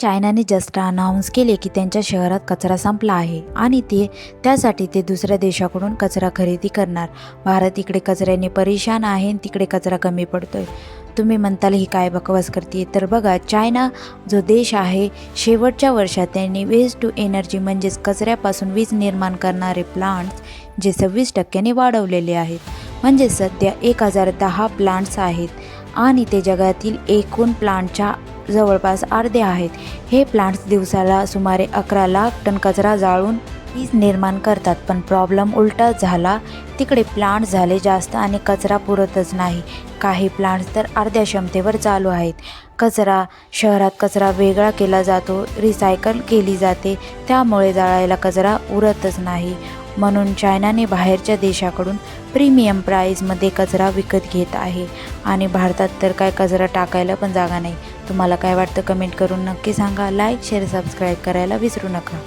चायनाने just announce केले की त्यांच्या शहरात कचरा संपला आहे आणि ते त्यासाठी ते दुसऱ्या देशाकडून कचरा खरेदी करणार. भारत इकडे कचऱ्याने परेशान आहे आणि तिकडे कचरा कमी पडतोय. तुम्ही म्हणताल ही काय बकवास करते तर बघा चायना जो देश आहे शेवटच्या वर्षात त्यांनी वेस्ट टू एनर्जी म्हणजेच कचऱ्यापासून वीज निर्माण करणारे प्लांट्स जे सव्वीस टक्क्याने वाढवलेले आहेत. म्हणजे सध्या एक हजार दहा प्लांट्स आहेत. आणि ते जगातील एकूण प्लांटच्या जवळपास अर्धे आहेत. हे प्लांट्स दिवसाला सुमारे अकरा लाख टन कचरा जाळून वीज निर्माण करतात पण प्रॉब्लेम उलटा झाला. तिकडे प्लांट झाले जास्त आणि कचरा पुरतच नाही. काही प्लांट्स तर अर्ध्या क्षमतेवर चालू आहेत. कचरा शहरात कचरा वेगळा केला जातो रिसायकल केली जाते त्यामुळे जाळायला कचरा उरतच नाही. म्हणून चायनाने बाहेरच्या देशाकडून प्रीमियम प्राईजमध्ये कचरा विकत घेत आहे. आणि भारतात तर काय कचरा टाकायला पण जागा नाही. तुम्हाला काय वाटतं कमेंट करून नक्की सांगा. लाईक शेअर सबस्क्राईब करायला विसरू नका.